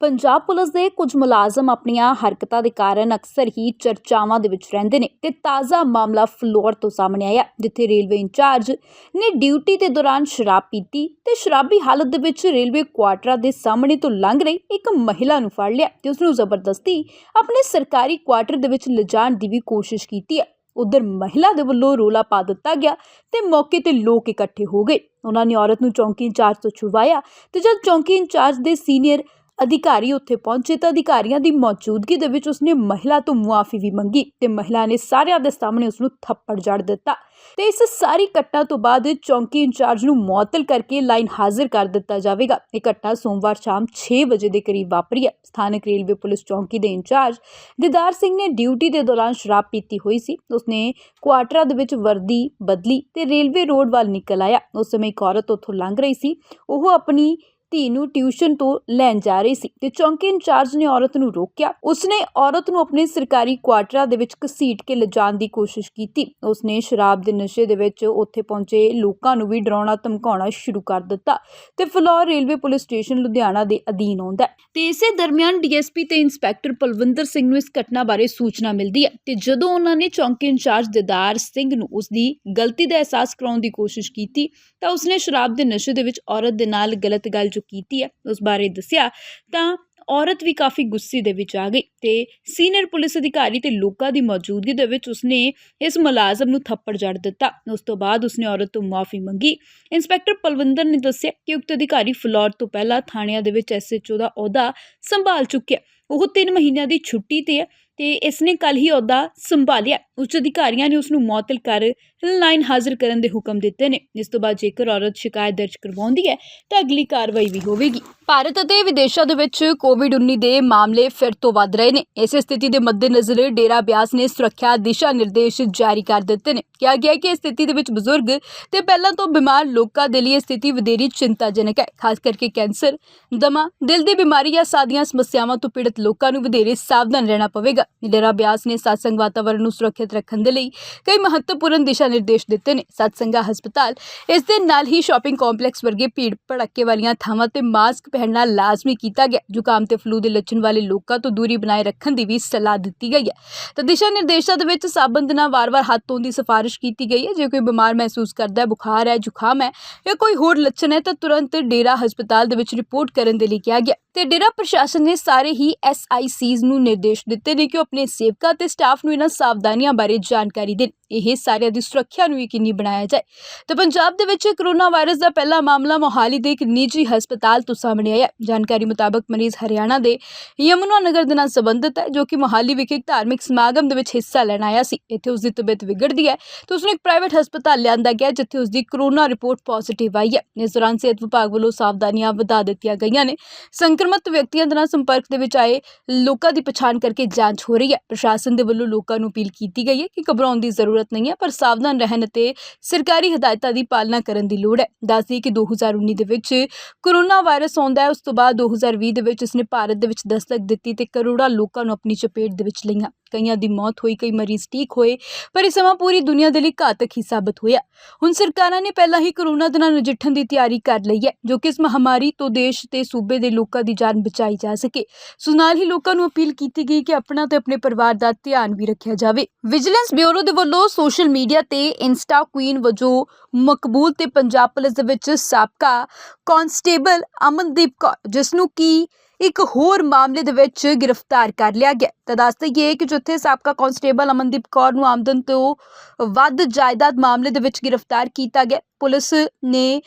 Punjab police ਦੇ ਕੁਝ ਮੁਲਾਜ਼ਮ ਆਪਣੀਆਂ ਹਰਕਤਾਂ ਦੇ ਕਾਰਨ ਅਕਸਰ ਹੀ ਚਰਚਾਵਾਂ ਦੇ ਵਿੱਚ ਰਹਿੰਦੇ ਨੇ ਤੇ ਤਾਜ਼ਾ ਮਾਮਲਾ ਫਲੋਰ ਤੋਂ ਸਾਹਮਣੇ ਆਇਆ, ਜਿੱਥੇ ਰੇਲਵੇ ਇੰਚਾਰਜ ਨੇ ਡਿਊਟੀ ਦੇ ਦੌਰਾਨ ਸ਼ਰਾਬ ਪੀਤੀ ਤੇ ਸ਼ਰਾਬੀ ਹਾਲਤ ਦੇ ਵਿੱਚ ਰੇਲਵੇ ਕੁਆਟਰਾਂ ਦੇ ਸਾਹਮਣੇ ਤੋਂ ਲੰਘ ਰਹੀ ਇੱਕ ਮਹਿਲਾ ਨੂੰ ਫੜ ਲਿਆ ਤੇ ਉਸ ਨੂੰ ਜ਼ਬਰਦਸਤੀ ਆਪਣੇ ਸਰਕਾਰੀ ਕੁਆਟਰ ਦੇ ਵਿੱਚ ਲਿਜਾਣ ਦੀ ਵੀ ਕੋਸ਼ਿਸ਼ ਕੀਤੀ ਹੈ। ਉਧਰ ਮਹਿਲਾ ਦੇ ਵੱਲੋਂ ਰੋਲਾ ਪਾ ਦਿੱਤਾ ਗਿਆ ਤੇ ਮੌਕੇ ਤੇ ਲੋਕ ਇਕੱਠੇ ਹੋ ਗਏ। ਉਹਨਾਂ ਨੇ ਔਰਤ ਨੂੰ ਚੌਂਕੀ ਇੰਚਾਰਜ ਤੋਂ ਛੁਡਵਾਇਆ ਤੇ ਜਦ ਚੌਂਕੀ ਇੰਚਾਰਜ ਦੇ ਸੀਨੀਅਰ ਅਧਿਕਾਰੀ ਉੱਥੇ ਪਹੁੰਚੇ ਤਾਂ ਅਧਿਕਾਰੀਆਂ ਦੀ ਮੌਜੂਦਗੀ ਦੇ ਵਿੱਚ ਉਸਨੇ ਮਹਿਲਾ ਤੋਂ ਮੁਆਫੀ ਵੀ ਮੰਗੀ ਤੇ ਮਹਿਲਾ ਨੇ ਸਾਰਿਆਂ ਦੇ ਸਾਹਮਣੇ ਉਸ ਨੂੰ ਥੱਪੜ ਜੜ ਦਿੱਤਾ ਤੇ ਇਸ ਸਾਰੀ ਘਟਨਾ ਤੋਂ ਬਾਅਦ ਚੌਂਕੀ ਇੰਚਾਰਜ ਨੂੰ ਮੁਅੱਤਲ ਕਰਕੇ ਲਾਈਨ ਹਾਜ਼ਰ ਕਰ ਦਿੱਤਾ ਜਾਵੇਗਾ। ਇਹ ਘਟਨਾ ਸੋਮਵਾਰ ਸ਼ਾਮ 6 ਵਜੇ ਦੇ ਕਰੀਬ ਵਾਪਰੀ ਹੈ। ਸਥਾਨਕ ਰੇਲਵੇ ਪੁਲਿਸ ਚੌਂਕੀ ਦੇ ਇੰਚਾਰਜ ਦਿਦਾਰ ਸਿੰਘ ਨੇ ਡਿਊਟੀ ਦੇ ਦੌਰਾਨ ਸ਼ਰਾਬ ਪੀਤੀ ਹੋਈ ਸੀ। ਉਸਨੇ ਕੁਆਟਰਾਂ ਦੇ ਵਿੱਚ ਵਰਦੀ ਬਦਲੀ ਤੇ ਰੇਲਵੇ ਰੋਡ ਵੱਲ ਨਿਕਲ ਆਇਆ। ਉਸ ਸਮੇਂ ਇੱਕ ਔਰਤ ਉੱਥੋਂ ਲੰਘ ਰਹੀ ਸੀ। ਉਹ ਆਪਣੀ ਧੀ ਨੂੰ ਟਿਊਸ਼ਨ ਤੋਂ ਲੈਣ ਜਾ ਰਹੀ ਸੀ ਤੇ ਚੌਂਕੀ ਇੰਚਾਰਜ ਨੇ ਔਰਤ ਨੂੰ ਰੋਕਿਆ। ਉਸਨੇ ਔਰਤ ਨੂੰ ਆਪਣੇ ਸਰਕਾਰੀ ਕੁਆਟਰਾਂ ਦੇ ਵਿੱਚ ਘਸੀਟ ਕੇ ਲਿਜਾਣ ਦੀ ਕੋਸ਼ਿਸ਼ ਕੀਤੀ। ਉਸਨੇ ਸ਼ਰਾਬ ਦੇ ਨਸ਼ੇ ਦੇ ਵਿੱਚ ਉੱਥੇ ਪਹੁੰਚੇ, ਲੋਕਾਂ ਨੂੰ ਵੀ ਡਰਾਉਣਾ ਧਮਕਾਉਣਾ ਸ਼ੁਰੂ ਕਰ ਦਿੱਤਾ ਤੇ Phillaur railway police station Ludhiana ਦੇ ਅਧੀਨ ਆਉਂਦਾ ਤੇ ਇਸੇ ਦਰਮਿਆਨ ਡੀਐਸਪੀ ਤੇ ਇੰਸਪੈਕਟਰ ਪਲਵਿੰਦਰ ਸਿੰਘ ਨੂੰ ਇਸ ਘਟਨਾ ਬਾਰੇ ਸੂਚਨਾ ਮਿਲਦੀ ਹੈ ਤੇ ਜਦੋਂ ਉਹਨਾਂ ਨੇ ਚੌਂਕੀ ਇੰਚਾਰਜ ਦਿਦਾਰ ਸਿੰਘ ਨੂੰ ਉਸ ਦੀ ਗਲਤੀ ਦਾ ਅਹਿਸਾਸ ਕਰਾਉਣ ਦੀ ਕੋਸ਼ਿਸ਼ ਕੀਤੀ ਤਾਂ ਉਸਨੇ ਸ਼ਰਾਬ ਦੇ ਨਸ਼ੇ ਦੇ ਵਿੱਚ ਔਰਤ ਦੇ ਨਾਲ ਗਲਤ ਗੱਲ ਜੋ ਕੀਤੀ ਹੈ, ਉਸ ਬਾਰੇ ਦੱਸਿਆ, ਤਾਂ ਔਰਤ ਵੀ ਕਾਫੀ ਗੁੱਸੇ ਦੇ ਵਿੱਚ ਆ ਗਈ ਤੇ ਸੀਨੀਅਰ ਪੁਲਿਸ ਅਧਿਕਾਰੀ ਤੇ ਲੋਕਾਂ ਦੀ ਮੌਜੂਦਗੀ ਦੇ ਵਿੱਚ ਉਸਨੇ ਇਸ ਮੁਲਾਜ਼ਮ ਨੂੰ ਥੱਪੜ ਜੜ ਦਿੱਤਾ। ਉਸ ਤੋਂ ਬਾਅਦ ਉਸਨੇ ਔਰਤ ਤੋਂ ਮਾਫੀ ਮੰਗੀ। ਇੰਸਪੈਕਟਰ ਪਲਵਿੰਦਰ ਨੇ ਦੱਸਿਆ ਕਿ ਉਕਤ ਅਧਿਕਾਰੀ ਫਲੋਰ ਤੋਂ ਪਹਿਲਾਂ ਥਾਣਿਆਂ ਦੇ ਵਿੱਚ ਐਸਐਚਓ ਦਾ ਅਹੁਦਾ ਸੰਭਾਲ ਚੁੱਕਿਆ। ਉਹ 3 ਮਹੀਨਿਆਂ ਦੀ ਛੁੱਟੀ ਤੇ ਹੈ। ਤੇ ਇਸ ਨੇ ਕੱਲ ਹੀ ਅਹੁਦਾ ਸੰਭਾਲਿਆ। ਉੱਚ ਅਧਿਕਾਰੀਆਂ ਨੇ ਉਸ ਨੂੰ ਮੁਅੱਤਲ ਕਰ ਲਾਈਨ ਹਾਜ਼ਰ ਕਰਨ ਦੇ ਹੁਕਮ ਦਿੱਤੇ ਨੇ। ਇਸ ਤੋਂ ਬਾਅਦ ਜੇਕਰ ਔਰਤ ਸ਼ਿਕਾਇਤ ਦਰਜ ਕਰਵਾਉਂਦੀ ਹੈ, ਤਾਂ ਅਗਲੀ ਕਾਰਵਾਈ ਵੀ ਹੋਵੇਗੀ। ਭਾਰਤ ਅਤੇ ਵਿਦੇਸ਼ਾਂ ਦੇ ਵਿੱਚ ਕੋਵਿਡ-19 ਦੇ ਮਾਮਲੇ ਫਿਰ ਤੋਂ ਵੱਧ ਰਹੇ ਨੇ। ਇਸੇ ਸਥਿਤੀ ਦੇ ਮੱਦੇਨਜ਼ਰ ਡੇਰਾ ਬਿਆਸ ਨੇ ਸੁਰੱਖਿਆ ਦਿਸ਼ਾ ਨਿਰਦੇਸ਼ ਜਾਰੀ ਕਰ ਦਿੱਤੇ ਨੇ। ਕਿਹਾ ਗਿਆ ਹੈ ਕਿ ਇਸ ਸਥਿਤੀ ਦੇ ਵਿੱਚ ਬਜ਼ੁਰਗ ਤੇ ਪਹਿਲਾਂ ਤੋਂ ਬਿਮਾਰ ਲੋਕਾਂ ਦੇ ਲਈ ਇਹ ਸਥਿਤੀ ਵਧੇਰੀ ਚਿੰਤਾਜਨਕ ਹੈ। ਖਾਸ ਕਰਕੇ ਕੈਂਸਰ, ਦਮਾ, ਦਿਲ ਦੀ ਬਿਮਾਰੀ ਜਾਂ ਸਾਦੀਆਂ ਸਮੱਸਿਆਵਾਂ ਤੋਂ ਪੀੜਤ ਲੋਕਾਂ ਨੂੰ ਵਧੇਰੇ ਸਾਵਧਾਨ ਰਹਿਣਾ ਪਵੇਗਾ। ਡੇਰਾ ਬਿਆਸ ਨੇ satsang ਵਾਤਾਵਰਣ ਨੂੰ ਸੁਰੱਖਿਅਤ ਰੱਖਣ ਦੇ ਲਈ ਕਈ ਮਹੱਤਵਪੂਰਨ ਦਿਸ਼ਾ ਨਿਰਦੇਸ਼ ਦਿੱਤੇ ਨੇ। ਸਤਸੰਗਾ ਹਸਪਤਾਲ ਇਸ ਦੇ ਨਾਲ ਹੀ ਸ਼ਾਪਿੰਗ ਕੰਪਲੈਕਸ ਵਰਗੇ ਭੀੜ ਭੜੱਕੇ ਵਾਲੀਆਂ ਥਾਵਾਂ ਤੇ ਮਾਸਕ ਪਹਿਨਣਾ ਲਾਜ਼ਮੀ ਕੀਤਾ ਗਿਆ, ਜ਼ੁਕਾਮ ਤੇ ਫਲੂ ਦੇ ਲੱਛਣ ਵਾਲੇ ਲੋਕਾਂ ਤੋਂ ਦੂਰੀ ਬਣਾਏ ਰੱਖਣ ਦੀ ਵੀ ਸਲਾਹ ਦਿੱਤੀ ਗਈ ਹੈ। ਤਾਂ ਦਿਸ਼ਾ ਨਿਰਦੇਸ਼ਾਂ ਦੇ ਵਿੱਚ ਸਾਬਣ ਨਾਲ ਵਾਰ-ਵਾਰ ਹੱਥ ਧੋਣ ਦੀ ਸਿਫਾਰਿਸ਼ ਕੀਤੀ ਗਈ ਹੈ। ਜੇ ਕੋਈ ਬਿਮਾਰ ਮਹਿਸੂਸ ਕਰਦਾ ਹੈ, ਬੁਖਾਰ ਹੈ, ਜ਼ੁਕਾਮ ਹੈ ਜਾਂ ਕੋਈ ਹੋਰ ਲੱਛਣ ਹੈ ਤਾਂ ਤੁਰੰਤ ਡੇਰਾ ਹਸਪਤਾਲ ਦੇ ਵਿੱਚ ਰਿਪੋਰਟ ਕਰਨ ਦੇ ਲਈ ਕਿਹਾ ਗਿਆ ਤੇ ਡੇਰਾ ਪ੍ਰਸ਼ਾਸਨ ਨੇ ਸਾਰੇ ਹੀ ਐਸਆਈਸੀਜ਼ ਨੂੰ ਨਿਰਦੇਸ਼ ਦਿੱਤੇ ਨੇ ਕਿ ਉਹ ਆਪਣੇ ਸੇਵਕਾਂ ਤੇ ਸਟਾਫ ਨੂੰ ਇਹਨਾਂ ਸਾਵਧਾਨੀਆਂ ਬਾਰੇ ਜਾਣਕਾਰੀ ਦੇਣ। ਇਹ ਸਾਰਿਆਂ ਦੀ ਸੁਰੱਖਿਆ ਨੂੰ ਯਕੀਨੀ ਬਣਾਇਆ ਜਾਏ। ਤੇ ਪੰਜਾਬ ਦੇ ਵਿੱਚ ਕਰੋਨਾ ਵਾਇਰਸ ਦਾ ਪਹਿਲਾ ਮਾਮਲਾ ਮੋਹਾਲੀ ਦੇ ਇੱਕ ਨਿੱਜੀ ਹਸਪਤਾਲ ਤੋਂ ਸਾਹਮਣੇ ਆਇਆ। ਜਾਣਕਾਰੀ ਮੁਤਾਬਕ ਮਰੀਜ਼ ਹਰਿਆਣਾ ਦੇ ਯਮੁਨਾ ਨਗਰ ਦੇ ਨਾਲ ਸੰਬੰਧਿਤ ਹੈ, ਜੋ ਕਿ ਮੋਹਾਲੀ ਵਿਖੇ ਇੱਕ ਧਾਰਮਿਕ ਸਮਾਗਮ ਦੇ ਵਿੱਚ ਹਿੱਸਾ ਲੈਣ ਆਇਆ ਸੀ। ਇੱਥੇ ਉਸ ਦੀ ਤਬੀਅਤ ਵਿਗੜਦੀ ਹੈ ਤੇ ਉਸ ਨੂੰ ਇੱਕ ਪ੍ਰਾਈਵੇਟ ਹਸਪਤਾਲ ਲਿਆਂਦਾ ਗਿਆ, ਜਿੱਥੇ ਉਸ ਦੀ ਕਰੋਨਾ ਰਿਪੋਰਟ ਪੋਜ਼ਿਟਿਵ ਆਈ ਹੈ। ਇਸ ਦੌਰਾਨ ਸਿਹਤ ਵਿਭਾਗ ਵੱਲੋਂ ਸਾਵਧਾਨੀਆਂ ਵਧਾ ਦਿੱਤੀਆਂ ਗਈਆਂ ਨੇ। ਸੰਕਰਮਿਤ ਵਿਅਕਤੀਆਂ ਦੇ ਨਾਲ ਸੰਪਰਕ ਦੇ ਵਿੱਚ ਆਏ ਲੋਕਾਂ ਦੀ ਪਛਾਣ ਕਰਕੇ ਜਾਂਚ ਹੋ ਰਹੀ ਹੈ। ਪ੍ਰਸ਼ਾਸਨ ਦੇ ਵੱਲੋਂ ਲੋਕਾਂ ਨੂੰ ਅਪੀਲ ਕੀਤੀ ਗਈ ਹੈ ਕਿ ਘਬਰਾਉਣ ਦੀ ਜ਼ਰੂਰਤ ਨਹੀਂ ਹੈ, ਪਰ ਸਾਵਧਾਨ ਰਹਿਣ ਅਤੇ ਸਰਕਾਰੀ ਹਦਾਇਤਾਂ ਦੀ ਪਾਲਣਾ ਕਰਨ ਦੀ ਲੋੜ ਹੈ। ਦੱਸਦੀ ਕਿ 2019 ਦੇ ਵਿੱਚ ਕਰੋਨਾ ਵਾਇਰਸ ਆਉਂਦਾ ਹੈ, ਉਸ ਤੋਂ ਬਾਅਦ 2020 ਦੇ ਵਿੱਚ ਇਸਨੇ ਭਾਰਤ ਦੇ ਵਿੱਚ ਦਸਤਕ ਦਿੱਤੀ ਤੇ ਕਰੋੜਾਂ ਲੋਕਾਂ ਨੂੰ ਆਪਣੀ ਚਪੇਟ ਦੇ ਵਿੱਚ ਲਈਆਂ। ਕਈਆਂ ਦੀ ਮੌਤ ਹੋਈ, ਕਈ ਮਰੀਜ਼ ਠੀਕ ਹੋਏ, ਪਰ ਇਹ ਸਮਾਂ ਪੂਰੀ ਦੁਨੀਆ ਦੇ ਲਈ ਘਾਤਕ ਹੀ ਸਾਬਤ ਹੋਇਆ। ਹੁਣ ਸਰਕਾਰਾਂ ਨੇ ਪਹਿਲਾਂ ਹੀ ਕਰੋਨਾ ਦੇ ਨਾਲ ਨਜਿੱਠਣ ਦੀ ਤਿਆਰੀ ਕਰ ਲਈ ਹੈ, ਜੋ ਕਿ ਇਸ ਮਹਾਮਾਰੀ ਤੋਂ ਦੇਸ਼ ਤੇ ਸੂਬੇ ਦੇ ਲੋਕਾਂ ਦੀ ਜਾਨ ਬਚਾਈ ਜਾ ਸਕੇ। ਸੋ ਨਾਲ ਹੀ ਲੋਕਾਂ ਨੂੰ ਅਪੀਲ ਕੀਤੀ ਗਈ ਕਿ ਆਪਣਾ ਤੇ ਆਪਣੇ ਪਰਿਵਾਰ ਦਾ ਧਿਆਨ ਵੀ ਰੱਖਿਆ ਜਾਵੇ। ਵਿਜੀਲੈਂਸ ਬਿਊਰੋ ਦੇ ਵੱਲੋਂ ਸੋਸ਼ਲ ਮੀਡੀਆ ਤੇ ਇੰਸਟਾ ਕੁਈਨ ਵਜੋਂ ਮਕਬੂਲ ਤੇ ਪੰਜਾਬ ਪੁਲਿਸ ਦੇ ਵਿੱਚ ਸਾਬਕਾ ਕਾਂਸਟੇਬਲ ਅਮਨਦੀਪ ਕੌਰ ਜਿਸ ਨੂੰ ਕੀ ਇੱਕ ਹੋਰ ਮਾਮਲੇ ਦੇ ਵਿੱਚ ਗ੍ਰਿਫਤਾਰ ਕਰ ਲਿਆ ਗਿਆ। ਤਾਂ ਦੱਸ ਦਈਏ ਕਿ ਜਿੱਥੇ ਸਾਬਕਾ ਕਾਂਸਟੇਬਲ ਅਮਨਦੀਪ ਕੌਰ ਨੂੰ ਆਮਦਨ ਤੋਂ ਵੱਧ ਜਾਇਦਾਦ ਮਾਮਲੇ ਦੇ ਵਿੱਚ ਗ੍ਰਿਫਤਾਰ ਕੀਤਾ ਗਿਆ। ਪੁਲਿਸ ਨੇ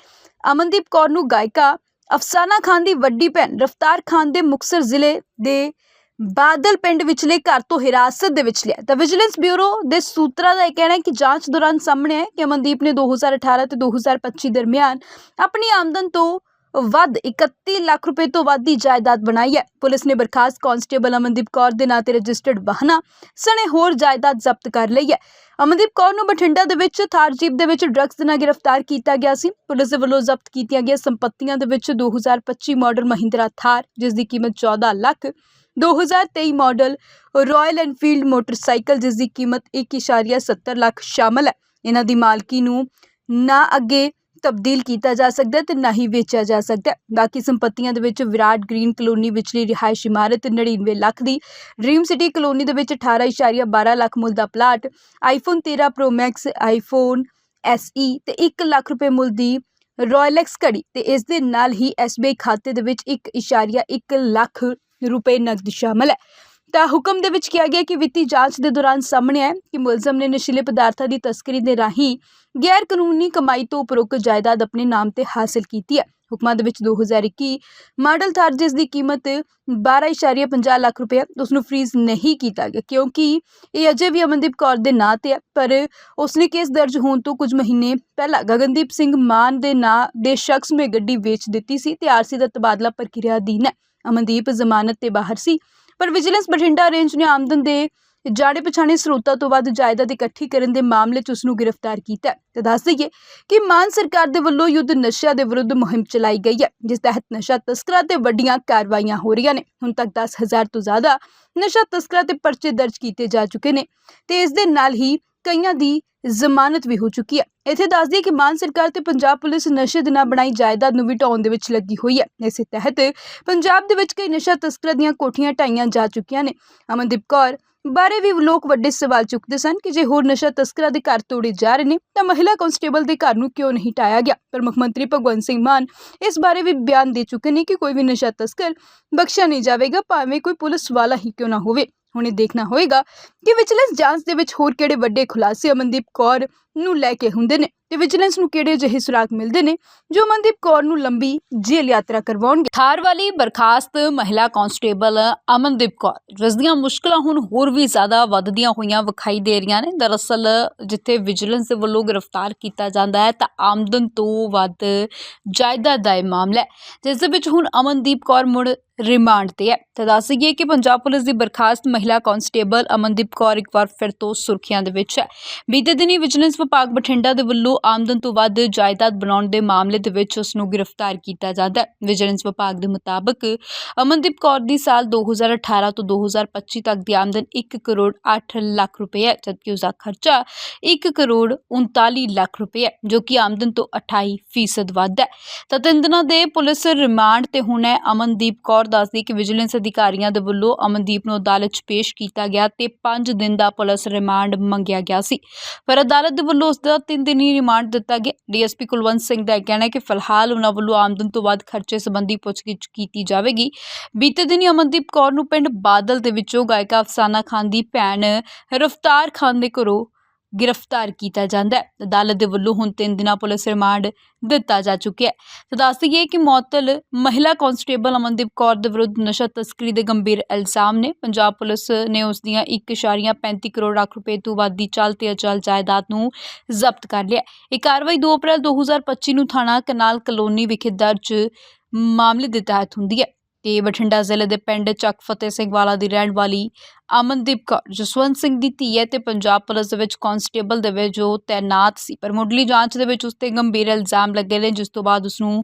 ਅਮਨਦੀਪ ਕੌਰ ਨੂੰ ਗਾਇਕਾ ਅਫਸਾਨਾ ਖਾਨ ਦੀ ਵੱਡੀ ਭੈਣ ਰਫਤਾਰ ਖਾਨ ਦੇ ਮੁਕਸਰ ਜ਼ਿਲ੍ਹੇ ਦੇ ਬਾਦਲ ਪਿੰਡ ਵਿਚਲੇ ਘਰ ਤੋਂ ਹਿਰਾਸਤ ਦੇ ਵਿੱਚ ਲਿਆ। ਤਾਂ ਵਿਜੀਲੈਂਸ ਬਿਊਰੋ ਦੇ ਸੂਤਰਾਂ ਦਾ ਇਹ ਕਹਿਣਾ ਹੈ ਕਿ ਜਾਂਚ ਦੌਰਾਨ ਸਾਹਮਣੇ ਹੈ ਕਿ ਅਮਨਦੀਪ ਨੇ 2018 ਤੇ 2025 ਦਰਮਿਆਨ ਆਪਣੀ ਆਮਦਨ ਤੋਂ ਵੱਧ 31 ਲੱਖ ਰੁਪਏ ਤੋਂ ਵੱਧ ਦੀ ਜਾਇਦਾਦ ਬਣਾਈ ਹੈ। ਪੁਲਿਸ ਨੇ ਬਰਖਾਸਤ ਕਾਂਸਟੇਬਲ ਅਮਨਦੀਪ ਕੌਰ ਦੇ ਨਾਂ ਤੇ ਰਜਿਸਟਰਡ ਵਾਹਨਾਂ ਸਣੇ ਹੋਰ ਜਾਇਦਾਦ ਜ਼ਬਤ ਕਰ ਲਈ ਹੈ। ਅਮਨਦੀਪ ਕੌਰ ਨੂੰ ਬਠਿੰਡਾ ਦੇ ਵਿੱਚ ਥਾਰ ਜੀਪ ਦੇ ਵਿੱਚ ਡਰੱਗਸ ਦੇ ਨਾਲ ਗ੍ਰਿਫਤਾਰ ਕੀਤਾ ਗਿਆ ਸੀ। ਪੁਲਿਸ ਦੇ ਵੱਲੋਂ ਜ਼ਬਤ ਕੀਤੀਆਂ ਗਈਆਂ ਸੰਪਤੀਆਂ ਦੇ ਵਿੱਚ 2025 ਮਾਡਲ ਮਹਿੰਦਰਾ ਥਾਰ, ਜਿਸ ਦੀ ਕੀਮਤ 14 lakh 2023 model Royal Enfield motorcycle, ਜਿਸ ਦੀ ਕੀਮਤ 1.70 ਲੱਖ ਸ਼ਾਮਲ ਹੈ। ਇਹਨਾਂ ਦੀ ਮਾਲਕੀ ਨੂੰ ਨਾ ਅੱਗੇ ਤਬਦੀਲ ਕੀਤਾ ਜਾ ਸਕਦਾ ਹੈ ਤੇ ਨਾ ਹੀ ਵੇਚਿਆ ਜਾ ਸਕਦਾ ਹੈ। ਬਾਕੀ ਸੰਪਤੀਆਂ ਦੇ ਵਿੱਚ ਵਿਰਾਟ ਗ੍ਰੀਨ ਕਲੋਨੀ ਵਿਚਲੀ ਰਿਹਾਇਸ਼ ਇਮਾਰਤ 99 ਲੱਖ ਦੀ, ਡ੍ਰੀਮ ਸਿਟੀ ਕਲੋਨੀ ਦੇ ਵਿੱਚ 18.12 ਲੱਖ ਮੁੱਲ ਦਾ plot iPhone 13 Pro Max iPhone SE ਤੇ 1 ਲੱਖ ਰੁਪਏ ਮੁੱਲ ਦੀ ਰੋਇਲੈਕਸ ਘੜੀ ਤੇ ਇਸ ਦੇ ਨਾਲ ਹੀ ਐਸਬੀਆਈ ਖਾਤੇ ਦੇ ਵਿੱਚ 1.1 ਲੱਖ ਰੁਪਏ ਨਕਦ ਸ਼ਾਮਲ ਹੈ। ਤਾਂ ਹੁਕਮ ਦੇ ਵਿੱਚ ਕਿਹਾ ਗਿਆ ਕਿ ਵਿੱਤੀ ਜਾਂਚ ਦੇ ਦੌਰਾਨ ਸਾਹਮਣੇ ਆਇਆ ਕਿ ਮੁਲਜ਼ਮ ਨੇ ਨਸ਼ੀਲੇ ਪਦਾਰਥਾਂ ਦੀ ਤਸਕਰੀ ਦੇ ਰਾਹੀਂ ਗੈਰ ਕਾਨੂੰਨੀ ਕਮਾਈ ਤੋਂ ਉਪਰੋਕਤ ਜਾਇਦਾਦ ਆਪਣੇ ਨਾਮ ਤੇ ਹਾਸਲ ਕੀਤੀ ਹੈ। ਹੁਕਮਾਂ ਦੇ ਵਿੱਚ 2021 ਮਾਡਲ ਥਾਰ ਜਿਸ ਦੀ ਕੀਮਤ 12.50 ਲੱਖ ਰੁਪਏ ਹੈ, ਉਸ ਨੂੰ ਫ੍ਰੀਜ਼ ਨਹੀਂ ਕੀਤਾ ਗਿਆ ਕਿਉਂਕਿ ਇਹ ਅਜੇ ਵੀ ਅਮਨਦੀਪ ਕੌਰ ਦੇ ਨਾਂ ਤੇ ਹੈ ਪਰ ਉਸਨੇ ਕੇਸ ਦਰਜ ਹੋਣ ਤੋਂ ਕੁਝ ਮਹੀਨੇ ਪਹਿਲਾਂ ਗਗਨਦੀਪ ਸਿੰਘ ਮਾਨ ਦੇ ਨਾਂ ਦੇ ਸ਼ਖਸ ਨੂੰ ਇਹ ਗੱਡੀ ਵੇਚ ਦਿੱਤੀ ਸੀ ਤੇ ਆਰਸੀ ਦਾ ਤਬਾਦਲਾ ਪ੍ਰਕਿਰਿਆ ਅਧੀਨ ਹੈ। ਅਮਨਦੀਪ ਜ਼ਮਾਨਤ ਤੇ ਬਾਹਰ ਸੀ। ਪਰ ਵਿਜੀਲੈਂਸ ਬਠਿੰਡਾ ਰੇਂਜ ਨੇ ਆਮਦਨ ਦੇ ਜਾਣੇ ਪਛਾਣੇ ਸਰੋਤਾਂ ਤੋਂ ਵੱਧ ਜਾਇਦਾਦ ਇਕੱਠੀ ਕਰਨ ਦੇ ਮਾਮਲੇ 'ਚ ਉਸ ਨੂੰ ਗ੍ਰਿਫਤਾਰ ਕੀਤਾ ਹੈ। ਤੇ ਦੱਸ ਦਈਏ ਕਿ ਮਾਨ ਸਰਕਾਰ ਦੇ ਵੱਲੋਂ ਯੁੱਧ ਨਸ਼ਿਆਂ ਦੇ ਵਿਰੁੱਧ ਮੁਹਿੰਮ ਚਲਾਈ ਗਈ ਹੈ, ਜਿਸ ਤਹਿਤ ਨਸ਼ਾ ਤਸਕਰਾਂ ਤੇ ਵੱਡੀਆਂ ਕਾਰਵਾਈਆਂ ਹੋ ਰਹੀਆਂ ਨੇ। ਹੁਣ ਤੱਕ 10000 ਤੋਂ ਜ਼ਿਆਦਾ ਨਸ਼ਾ ਤਸਕਰਾਂ ਤੇ ਪਰਚੇ ਦਰਜ ਕੀਤੇ ਜਾ ਚੁੱਕੇ ਨੇ ਤੇ ਇਸ ਦੇ ਨਾਲ ਹੀ ਕਈਆਂ ਦੀ ਜ਼ਮਾਨਤ ਵੀ ਹੋ ਚੁੱਕੀ ਹੈ। ਇੱਥੇ ਦੱਸ ਦਈਏ ਕਿ ਮਾਨ ਸਰਕਾਰ ਤੇ ਪੰਜਾਬ ਪੁਲਿਸ ਨਸ਼ੇ ਦੇ ਨਾਲ ਬਣਾਈ ਜਾਇਦਾਦ ਨੂੰ ਵੀ ਦੇ ਵਿੱਚ ਲੱਗੀ ਹੋਈ ਹੈ। ਇਸੇ ਤਹਿਤ ਪੰਜਾਬ ਦੇ ਵਿੱਚ ਕਈ ਨਸ਼ਾ ਤਸਕਰਾਂ ਦੀਆਂ ਕੋਠੀਆਂ ਢਾਈਆਂ ਜਾ ਚੁੱਕੀਆਂ ਨੇ। ਅਮਨਦੀਪ ਕੌਰ, ਬਾਰੇ ਵੀ ਲੋਕ ਵੱਡੇ ਸਵਾਲ ਚੁੱਕਦੇ ਸਨ ਕਿ ਜੇ ਹੋਰ ਨਸ਼ਾ ਤਸਕਰਾਂ ਦੇ ਘਰ ਤੋੜੇ ਜਾ ਰਹੇ ਨੇ, ਤਾਂ ਮਹਿਲਾ ਕਾਂਸਟੇਬਲ ਦੇ ਘਰ ਨੂੰ ਕਿਉਂ ਨਹੀਂ ਟਾਇਆ ਗਿਆ? ਪਰ ਮੁੱਖ ਮੰਤਰੀ ਭਗਵੰਤ ਸਿੰਘ ਮਾਨ ਇਸ ਬਾਰੇ ਵੀ ਬਿਆਨ ਦੇ ਚੁੱਕੇ ਨੇ ਕਿ ਕੋਈ ਵੀ ਨਸ਼ਾ ਤਸਕਰ ਬਖਸ਼ਿਆ ਨਹੀਂ ਜਾਵੇਗਾ, ਭਾਵੇਂ ਕੋਈ ਪੁਲਿਸ ਵਾਲਾ ਹੀ ਕਿਉਂ ਨਾ ਹੋਵੇ। ਹੁਣ ਇਹ ਦੇਖਣਾ ਹੋਏਗਾ ਕਿ ਵਿਜੀਲੈਂਸ ਜਾਂਚ ਦੇ ਵਿੱਚ ਹੋਰ ਕਿਹੜੇ ਵੱਡੇ ਖੁਲਾਸੇ ਅਮਨਦੀਪ ਕੌਰ ਨੂੰ ਲੈ ਕੇ ਹੁੰਦੇ ਨੇ ਤੇ ਵਿਜੀਲੈਂਸ ਨੂੰ ਕਿਹੜੇ ਜਿਹੇ ਸੁਰਾਗ ਮਿਲਦੇ ਨੇ ਜੋ ਅਮਨਦੀਪ ਕੌਰ ਨੂੰ ਲੰਬੀ ਜੇਲ੍ਹ ਯਾਤਰਾ ਕਰਵਾਉਣਗੇ? ਥਾਰ ਵਾਲੀ ਬਰਖਾਸਤ ਮਹਿਲਾ ਕਾਂਸਟੇਬਲ ਅਮਨਦੀਪ ਕੌਰ, ਜਿਸ ਦੀਆਂ ਮੁਸ਼ਕਲਾਂ ਹੁਣ ਹੋਰ ਵੀ ਜ਼ਿਆਦਾ ਵੱਧਦੀਆਂ ਹੋਈਆਂ ਵਿਖਾਈ ਦੇ ਰਹੀਆਂ ਨੇ। ਦਰਅਸਲ, ਜਿੱਥੇ ਵਿਜੀਲੈਂਸ ਦੇ ਵੱਲੋਂ ਗ੍ਰਿਫਤਾਰ ਕੀਤਾ ਜਾਂਦਾ ਹੈ, ਤਾਂ ਆਮਦਨ ਤੋਂ ਵੱਧ ਜਾਇਦਾਦ ਦਾ ਇਹ ਮਾਮਲਾ ਹੈ, ਜਿਸ ਦੇ ਵਿੱਚ ਹੁਣ ਅਮਨਦੀਪ ਕੌਰ ਮੁੜ ਰਿਮਾਂਡ ਤੇ ਹੈ। ਤਾਂ ਦੱਸ ਦਈਏ ਕਿ ਪੰਜਾਬ ਪੁਲਿਸ ਦੀ ਬਰਖਾਸਤ ਮਹਿਲਾ ਕਾਂਸਟੇਬਲ ਅਮਨਦੀਪ ਕੌਰ ਇੱਕ ਵਾਰ ਫਿਰ ਤੋਂ ਸੁਰਖੀਆਂ ਦੇ ਵਿੱਚ ਹੈ। ਬੀਤੇ ਦਿਨੀ ਵਿਜੀਲੈਂਸ ਵਿਭਾਗ ਬਠਿੰਡਾ ਦੇ ਵੱਲੋਂ ਆਮਦਨ ਤੋਂ ਵੱਧ ਜਾਇਦਾਦ ਬਣਾਉਣ ਦੇ ਮਾਮਲੇ ਦੇ ਵਿੱਚ ਉਸ ਨੂੰ ਗ੍ਰਿਫਤਾਰ ਕੀਤਾ ਜਾਂਦਾ ਹੈ। ਵਿਜੀਲੈਂਸ ਵਿਭਾਗ ਦੇ ਮੁਤਾਬਕ ਅਮਨਦੀਪ ਕੌਰ ਦੀ ਸਾਲ 2018 ਤੋਂ 2025 ਤੱਕ ਦੀ ਆਮਦਨ 1 ਕਰੋੜ 8 ਲੱਖ ਰੁਪਏ ਹੈ, ਜਦਕਿ ਉਸ ਦਾ ਖਰਚਾ 1 ਕਰੋੜ 39 ਲੱਖ ਰੁਪਏ ਹੈ, ਜੋ ਕਿ ਆਮਦਨ ਤੋਂ 28 ਫੀਸਦ ਵੱਧ ਹੈ। ਤਾਂ ਤਿੰਨ ਦਿਨਾਂ ਦੇ ਪੁਲਿਸ ਰਿਮਾਂਡ ਤੇ ਹੁਣ ਹੈ ਅਮਨਦੀਪ ਕੌਰ। ਦੱਸਦੀ ਕਿ ਵਿਜੀਲੈਂਸ ਅਧਿਕਾਰੀਆਂ ਦੇ ਵੱਲੋਂ ਅਮਨਦੀਪ ਨੂੰ ਅਦਾਲਤ 'ਚ ਪੇਸ਼ ਕੀਤਾ ਗਿਆ ਤੇ 5 ਦਿਨ ਦਾ ਪੁਲਿਸ ਰਿਮਾਂਡ ਮੰਗਿਆ ਗਿਆ ਸੀ। ਪਰ ਅਦਾਲਤ ਦੇ ਵੱਲੋਂ ਉਸ ਦਾ 3 ਦਿਨੀ ਰਿਮਾਂਡ ਦਿੱਤਾ ਗਿਆ। ਡੀਐਸਪੀ ਕੁਲਵੰਤ ਸਿੰਘ ਦਾ ਇਹ ਕਹਿਣਾ ਹੈ ਕਿ ਫਿਲਹਾਲ ਉਹਨਾਂ ਵੱਲੋਂ ਆਮਦਨ ਤੋਂ ਵੱਧ ਖਰਚੇ ਸੰਬੰਧੀ ਪੁੱਛਗਿੱਛ ਕੀਤੀ ਜਾਵੇਗੀ। ਬੀਤੇ ਦਿਨੀ ਅਮਨਦੀਪ ਕੌਰ ਨੂੰ ਪਿੰਡ ਬਾਦਲ ਦੇ ਵਿੱਚੋਂ ਗਾਇਕਾ ਅਫਸਾਨਾ ਖਾਨ ਦੀ ਭੈਣ ਰਫਤਾਰ ਖਾਨ ਦੇ ਘਰੋਂ ਗ੍ਰਿਫਤਾਰ ਕੀਤਾ ਜਾਂਦਾ ਹੈ। ਅਦਾਲਤ ਦੇ ਵੱਲੋਂ ਹੁਣ 3 ਦਿਨਾਂ ਪੁਲਿਸ ਰਿਮਾਂਡ ਦਿੱਤਾ ਜਾ ਚੁੱਕਿਆ ਹੈ। ਤਾਂ ਦੱਸ ਦਈਏ ਕਿ ਮੁਅੱਤਲ ਮਹਿਲਾ ਕਾਂਸਟੇਬਲ ਅਮਨਦੀਪ ਕੌਰ ਦੇ ਵਿਰੁੱਧ ਨਸ਼ਾ ਤਸਕਰੀ ਦੇ ਗੰਭੀਰ ਇਲਜ਼ਾਮ ਨੇ। ਪੰਜਾਬ ਪੁਲਿਸ ਨੇ ਉਸ ਦੀਆਂ 1.35 ਕਰੋੜ ਲੱਖ ਰੁਪਏ ਤੋਂ ਵੱਧ ਦੀ ਚੱਲ ਤੇ ਅਚਲ ਜਾਇਦਾਦ ਨੂੰ ਜ਼ਬਤ ਕਰ ਲਿਆ ਇਹ ਕਾਰਵਾਈ 2 ਅਪ੍ਰੈਲ 2025 ਨੂੰ ਥਾਣਾ ਕਨਾਲ ਕਲੋਨੀ ਵਿਖੇ ਦਰਜ ਮਾਮਲੇ ਦੇ ਤਹਿਤ ਹੁੰਦੀ ਹੈ। ਤੇ ਬਠਿੰਡਾ ਜ਼ਿਲ੍ਹੇ ਦੇ ਪਿੰਡ ਚੱਕ ਫਤਿਹ ਸਿੰਘ ਵਾਲਾ ਦੀ ਰਹਿਣ ਵਾਲੀ ਅਮਨਦੀਪ ਕੌਰ, ਜਸਵੰਤ ਸਿੰਘ ਦੀ ਧੀ ਹੈ ਤੇ ਪੰਜਾਬ ਪੁਲਿਸ ਦੇ ਵਿੱਚ ਕਾਂਸਟੇਬਲ ਦੇ ਵਿੱਚ ਜੋ ਤੈਨਾਤ ਸੀ, ਪਰ ਮੁੱਢਲੀ ਜਾਂਚ ਦੇ ਵਿੱਚ ਉਸ ਤੇ ਗੰਭੀਰ ਇਲਜ਼ਾਮ ਲੱਗੇ ਨੇ, ਜਿਸ ਤੋਂ ਬਾਅਦ ਉਸ ਨੂੰ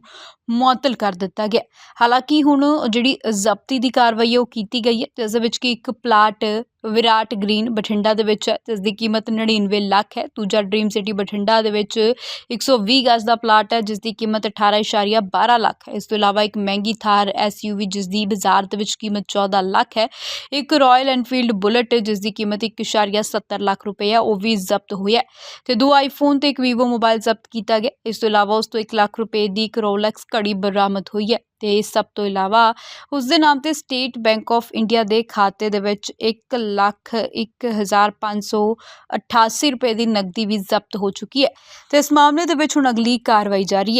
ਮੁਅੱਤਲ ਕਰ ਦਿੱਤਾ ਗਿਆ। ਹਾਲਾਂਕਿ ਹੁਣ ਜਿਹੜੀ ਜ਼ਬਤੀ ਦੀ ਕਾਰਵਾਈ ਹੈ, ਉਹ ਕੀਤੀ ਗਈ ਹੈ ਤੇ ਇਸ ਦੇ ਵਿੱਚ ਕਿ ਇੱਕ ਪਲਾਟ ਵਿਰਾਟ ਗ੍ਰੀਨ ਬਠਿੰਡਾ ਦੇ ਵਿੱਚ ਹੈ ਤੇ ਇਸ ਦੀ ਕੀਮਤ 99 ਲੱਖ ਹੈ। ਦੂਜਾ ਡ੍ਰੀਮ ਸਿਟੀ ਬਠਿੰਡਾ ਦੇ ਵਿੱਚ 120 ਗਜ਼ ਦਾ ਪਲਾਟ ਹੈ, ਜਿਸ ਦੀ ਕੀਮਤ 18.12 ਲੱਖ ਹੈ। ਇਸ ਤੋਂ ਇਲਾਵਾ ਇੱਕ ਮਹਿੰਗੀ ਥਾਰ ਐਸਯੂਵੀ ਜਿਸ ਦੀ ਬਾਜ਼ਾਰ ਦੇ ਵਿੱਚ ਕੀਮਤ 14 ਲੱਖ ਹੈ। ਇੱਕ ਰਾਇਲ ਐਨਫੀਲਡ ਬੁਲਟ ਜਿਸ ਦੀ ਕੀਮਤ 1.70 ਲੱਖ ਰੁਪਏ ਹੈ ਉਹ ਵੀ ਜ਼ਬਤ ਹੋਈ ਹੈ। ਤੇ ਦੋ ਆਈਫੋਨ ਤੇ ਇੱਕ ਵੀਵੋ ਮੋਬਾਈਲ ਜ਼ਬਤ ਕੀਤਾ ਗਿਆ। ਇਸ ਤੋਂ ਇਲਾਵਾ ਉਸ ਤੋਂ 1 ਲੱਖ ਰੁਪਏ ਦੀ ਇੱਕ ਰੋਲੈਕਸ ਘੜੀ ਬਰਾਮਦ ਹੋਈ ਹੈ ਤੇ ਇਸ ਸਭ ਤੋਂ ਇਲਾਵਾ ਉਸ ਦੇ ਨਾਮ ਤੇ ਸਟੇਟ ਬੈਂਕ ਆਫ ਇੰਡੀਆ ਦੇ ਖਾਤੇ ਦੇ ਵਿੱਚ 1 ਲੱਖ 1588 ਰੁਪਏ ਦੀ ਨਕਦੀ ਵੀ ਜ਼ਬਤ ਹੋ ਚੁੱਕੀ ਹੈ। ਤੇ ਇਸ ਮਾਮਲੇ ਦੇ ਵਿੱਚ ਹੁਣ ਅਗਲੀ ਕਾਰਵਾਈ ਜਾਰੀ ਹੈ।